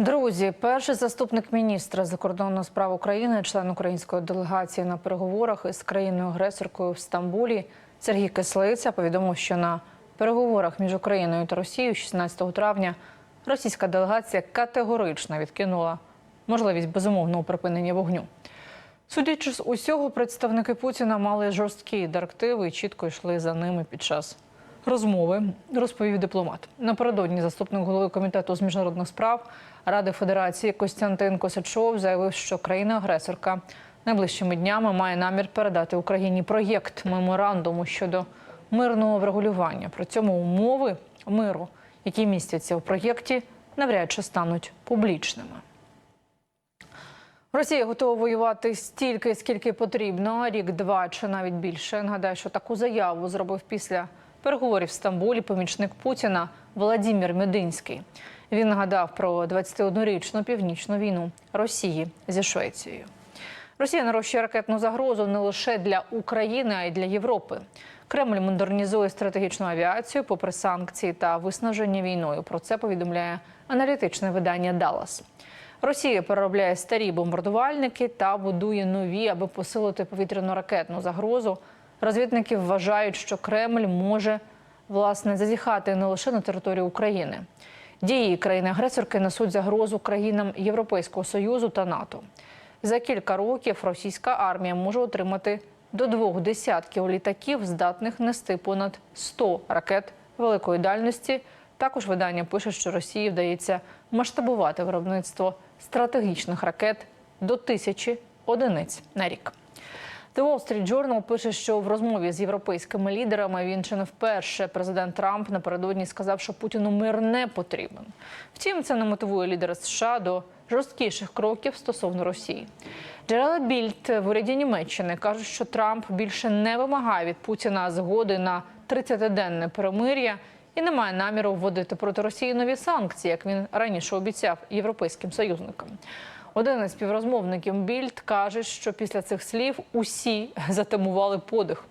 Друзі, перший заступник міністра закордонних справ України, член української делегації на переговорах із країною-агресоркою в Стамбулі Сергій Кислиця повідомив, що на переговорах між Україною та Росією 16 травня російська делегація категорично відкинула можливість безумовного припинення вогню. Судячи з усього, представники Путіна мали жорсткі директиви і чітко йшли за ними під час розмови, розповів дипломат. Напередодні заступник голови комітету з міжнародних справ Ради Федерації Костянтин Косачов заявив, що країна-агресорка найближчими днями має намір передати Україні проєкт меморандуму щодо мирного врегулювання. При цьому умови миру, які містяться у проєкті, навряд чи стануть публічними. Росія готова воювати стільки, скільки потрібно, рік, два чи навіть більше. Нагадаю, що таку заяву зробив після переговорів в Стамбулі помічник Путіна Володимир Мединський. Він нагадав про 21-річну північну війну Росії зі Швецією. Росія нарощує ракетну загрозу не лише для України, а й для Європи. Кремль модернізує стратегічну авіацію попри санкції та виснаження війною. Про це повідомляє аналітичне видання Даллас. Росія переробляє старі бомбардувальники та будує нові, аби посилити повітряно-ракетну загрозу. Розвідники вважають, що Кремль може власне зазіхати не лише на територію України. Дії країни-агресорки несуть загрозу країнам Європейського союзу та НАТО. За кілька років російська армія може отримати до двох десятків літаків, здатних нести понад 100 ракет великої дальності. Також видання пише, що Росії вдається масштабувати виробництво стратегічних ракет до тисячі одиниць на рік. The Wall Street Journal пише, що в розмові з європейськими лідерами він чи не вперше президент Трамп напередодні сказав, що Путіну мир не потрібен. Втім, це не мотивує лідера США до жорсткіших кроків стосовно Росії. Джерела Більд в уряді Німеччини кажуть, що Трамп більше не вимагає від Путіна згоди на 30-денне перемир'я і не має наміру вводити проти Росії нові санкції, як він раніше обіцяв європейським союзникам. Один із співрозмовників Більд каже, що після цих слів усі затамували подих,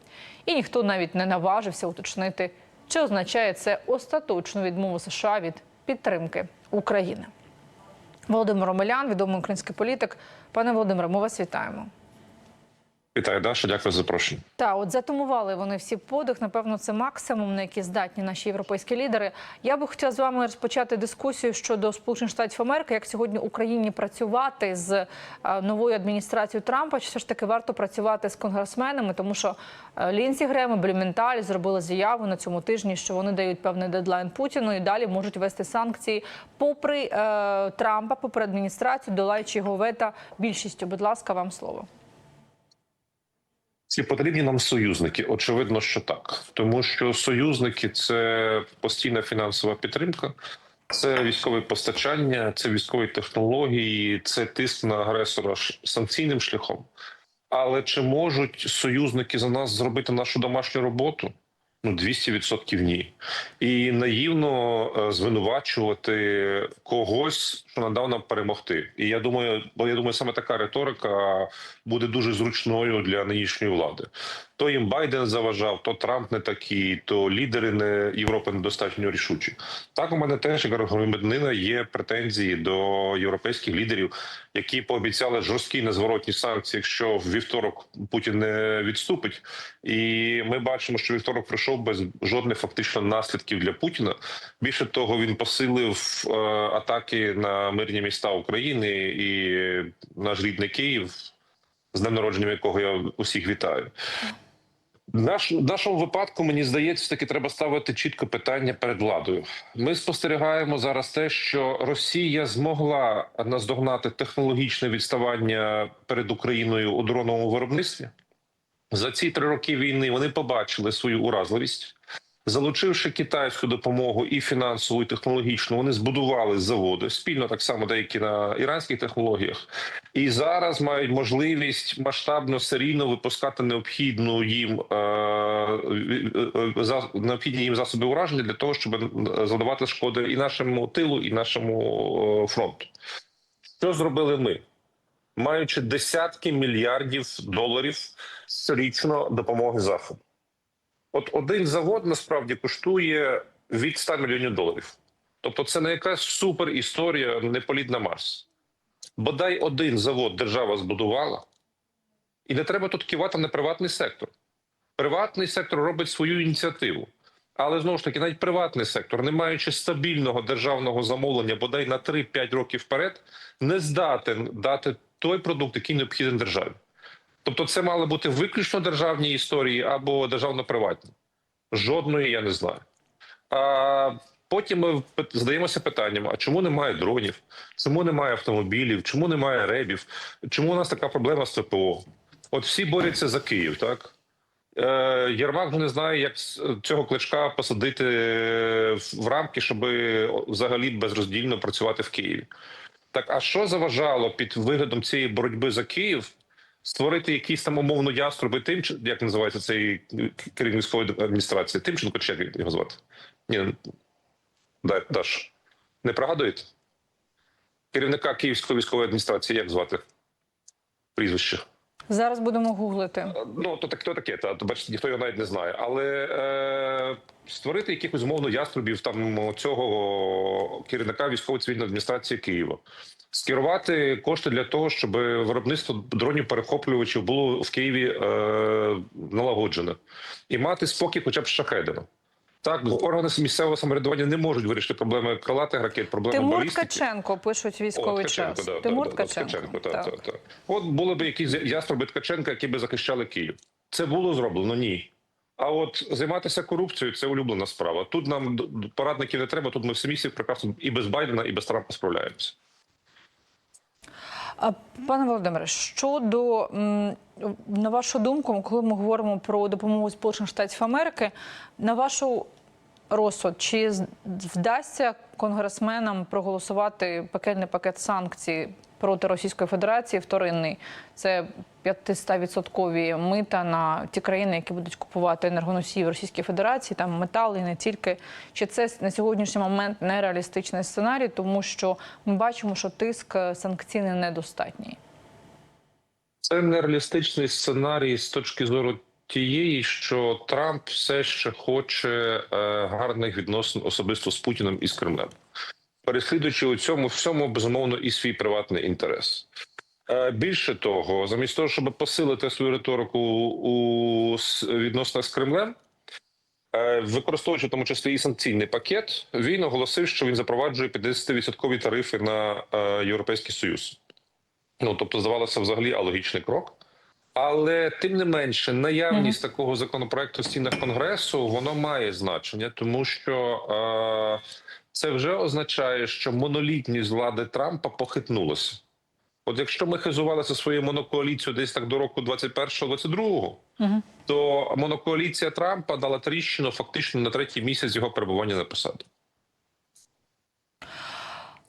і ніхто навіть не наважився уточнити, чи означає це остаточну відмову США від підтримки України. Володимир Омелян, відомий український політик. Пане Володимире, ми вас вітаємо. Вітаю, Даша. Дякую за запрошення. Та от затумували вони всі подих. Напевно, це максимум, на який здатні наші європейські лідери. Я би хотіла з вами розпочати дискусію щодо Сполучених Штатів Америки, як сьогодні Україні працювати з е, новою адміністрацією Трампа. Чи все ж таки варто працювати з конгресменами, тому що е, Лінсі Грем і Блюменталь зробили заяву на цьому тижні, що вони дають певний дедлайн Путіну і далі можуть вести санкції попри е, Трампа, попри адміністрацію, долаючи його вета більшістю. Будь ласка, вам слово. Ці потрібні нам союзники. Очевидно, що так, тому що союзники це постійна фінансова підтримка, це військове постачання, це військові технології, це тиск на агресора санкційним шляхом. Але чи можуть союзники за нас зробити нашу домашню роботу? Ну, 200% ні. І наївно е, звинувачувати когось, що надав нам перемогти. І я думаю, бо я думаю, саме така риторика буде дуже зручною для нинішньої влади. То їм Байден заважав, то Трамп не такий, то лідери не Європи недостатньо рішучі. Так у мене теж як громадянина є претензії до європейських лідерів, які пообіцяли жорсткі незворотні санкції, якщо в вівторок Путін не відступить. І ми бачимо, що вівторок пройшов без жодних фактично наслідків для Путіна. Більше того, він посилив е, атаки на мирні міста України і наш рідний Київ, з днем народження якого я усіх вітаю. В наш- нашому випадку мені здається, таки треба ставити чітко питання перед владою. Ми спостерігаємо зараз те, що Росія змогла наздогнати технологічне відставання перед Україною у дроновому виробництві. За ці три роки війни вони побачили свою уразливість. Залучивши китайську допомогу і фінансову, і технологічну, вони збудували заводи спільно так само деякі на іранських технологіях, і зараз мають можливість масштабно серійно випускати необхідну їм е, е, за необхідні їм засоби ураження для того, щоб завдавати шкоди і нашому тилу, і нашому е, фронту. Що зробили ми? Маючи десятки мільярдів доларів щорічно допомоги заходу. От один завод насправді коштує від 100 мільйонів доларів. Тобто, це не якась супер історія, не політ на Марс. Бодай один завод держава збудувала, і не треба тут кивати на приватний сектор. Приватний сектор робить свою ініціативу. Але знову ж таки, навіть приватний сектор, не маючи стабільного державного замовлення, бодай на 3-5 років вперед, не здатен дати той продукт, який необхідний державі. Тобто, це мали бути виключно державні історії або державно-приватні. Жодної я не знаю. А потім ми задаємося питанням: а чому немає дронів? Чому немає автомобілів? Чому немає ребів? Чому у нас така проблема з ППО? От всі борються за Київ, так? Е, Єрмак не знає, як цього кличка посадити в рамки, щоб взагалі безроздільно працювати в Києві. Так, а що заважало під виглядом цієї боротьби за Київ створити якісь там умовно яструби тим, як називається цей керівник військової адміністрації? Тимченко чи як його звати? Ні, да, Даш. Не пригадуєте? Керівника Київської військової адміністрації, як звати? Прізвище. Зараз будемо гуглити. Ну, то так, то таке, та бачите, ніхто його навіть не знає. Але е, створити якихось умовно яструбів там цього керівника військово цивільної адміністрації Києва, скерувати кошти для того, щоб виробництво дронів перехоплювачів було в Києві е, налагоджене, і мати спокій, хоча б з. Так, органи місцевого самоврядування не можуть вирішити проблеми крилатих ракет, проблеми Тимур балістики. Ткаченко пишуть військовий О, Ткаченко, час. да, Тимур да, Ткаченко. Ткаченко, та, так. та, та. От були б якісь яструби Ткаченка, які би захищали Київ. Це було зроблено? Ні. А от займатися корупцією це улюблена справа. Тут нам порадників не треба. Тут ми всі місці прекрасно і без Байдена, і без Трампа справляємося. Пане Володимире, щодо на вашу думку, коли ми говоримо про допомогу Сполучених Штатів Америки, на вашу розсуд, чи вдасться конгресменам проголосувати пекельний пакет санкцій проти Російської Федерації вторинний? Це 500% мита на ті країни, які будуть купувати енергоносії в Російській Федерації, там метали і не тільки. Чи це на сьогоднішній момент нереалістичний сценарій, тому що ми бачимо, що тиск е, санкційний недостатній. Це нереалістичний сценарій з точки зору тієї, що Трамп все ще хоче е, гарних відносин особисто з Путіним і з Кремлем, переслідуючи у цьому всьому безумовно і свій приватний інтерес. Е, Більше того, замість того, щоб посилити свою риторику у відносинах з Кремлем, е, використовуючи в тому числі і санкційний пакет, він оголосив, що він запроваджує 50-відсоткові тарифи на е, Європейський Союз. Ну тобто, здавалося, взагалі алогічний крок. Але тим не менше, наявність такого законопроекту в стінах конгресу воно має значення, тому що е, це вже означає, що монолітність влади Трампа похитнулася. От якщо ми хизувалися своєю монокоаліцією десь так до року 21-22, Угу. то монокоаліція Трампа дала тріщину фактично на третій місяць його перебування на посаді.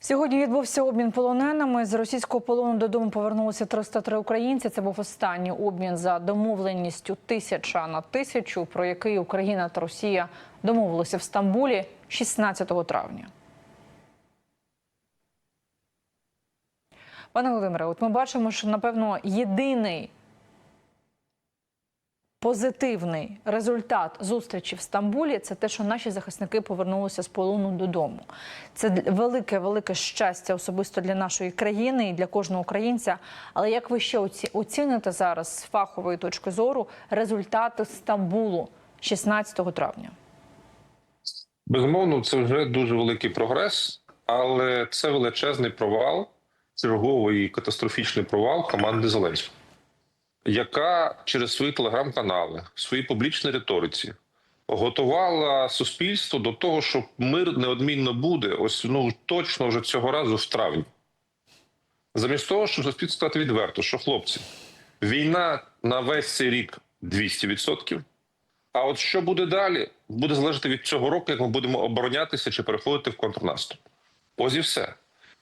Сьогодні відбувся обмін полоненими. З російського полону додому повернулося 303 українці. Це був останній обмін за домовленістю тисяча на тисячу, про який Україна та Росія домовилися в Стамбулі 16 травня. Пане Володимире, от ми бачимо, що напевно єдиний позитивний результат зустрічі в Стамбулі це те, що наші захисники повернулися з полону додому. Це велике, велике щастя особисто для нашої країни і для кожного українця. Але як ви ще оціните зараз з фахової точки зору результати Стамбулу 16 травня? Безумовно, це вже дуже великий прогрес, але це величезний провал, черговий катастрофічний провал команди Зеленського, яка через свої телеграм-канали, свої публічні риториці готувала суспільство до того, що мир неодмінно буде. Ось ну точно вже цього разу в травні. Замість того, щоб суспільство сказати відверто, що хлопці, війна на весь цей рік 200%. А от що буде далі, буде залежати від цього року, як ми будемо оборонятися чи переходити в контрнаступ. Ось і все.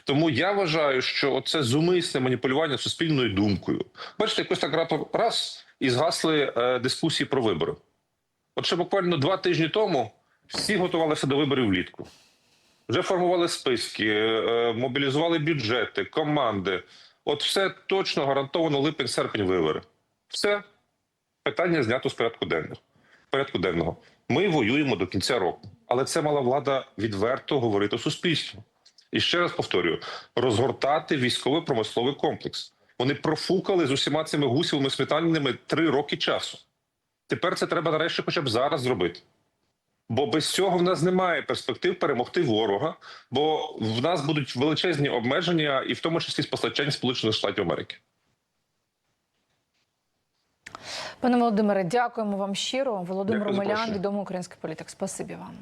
Тому я вважаю, що це зумисне маніпулювання суспільною думкою. Бачите, якось так раптом раз і згасли е, дискусії про вибори. От ще буквально два тижні тому всі готувалися до виборів влітку. Вже формували списки, е, мобілізували бюджети, команди. От все точно гарантовано липень-серпень вибори. Все питання знято з порядку денного. Порядку денного. Ми воюємо до кінця року. Але це мала влада відверто говорити суспільству. І ще раз повторюю: розгортати військово-промисловий комплекс. Вони профукали з усіма цими гусівими сметанними три роки часу. Тепер це треба нарешті, хоча б зараз зробити. Бо без цього в нас немає перспектив перемогти ворога, бо в нас будуть величезні обмеження, і в тому числі з постачань Сполучених Штатів Америки. Пане Володимире, дякуємо вам щиро. Володимир Дякую Омелян, відомий український політик. Спасибі вам.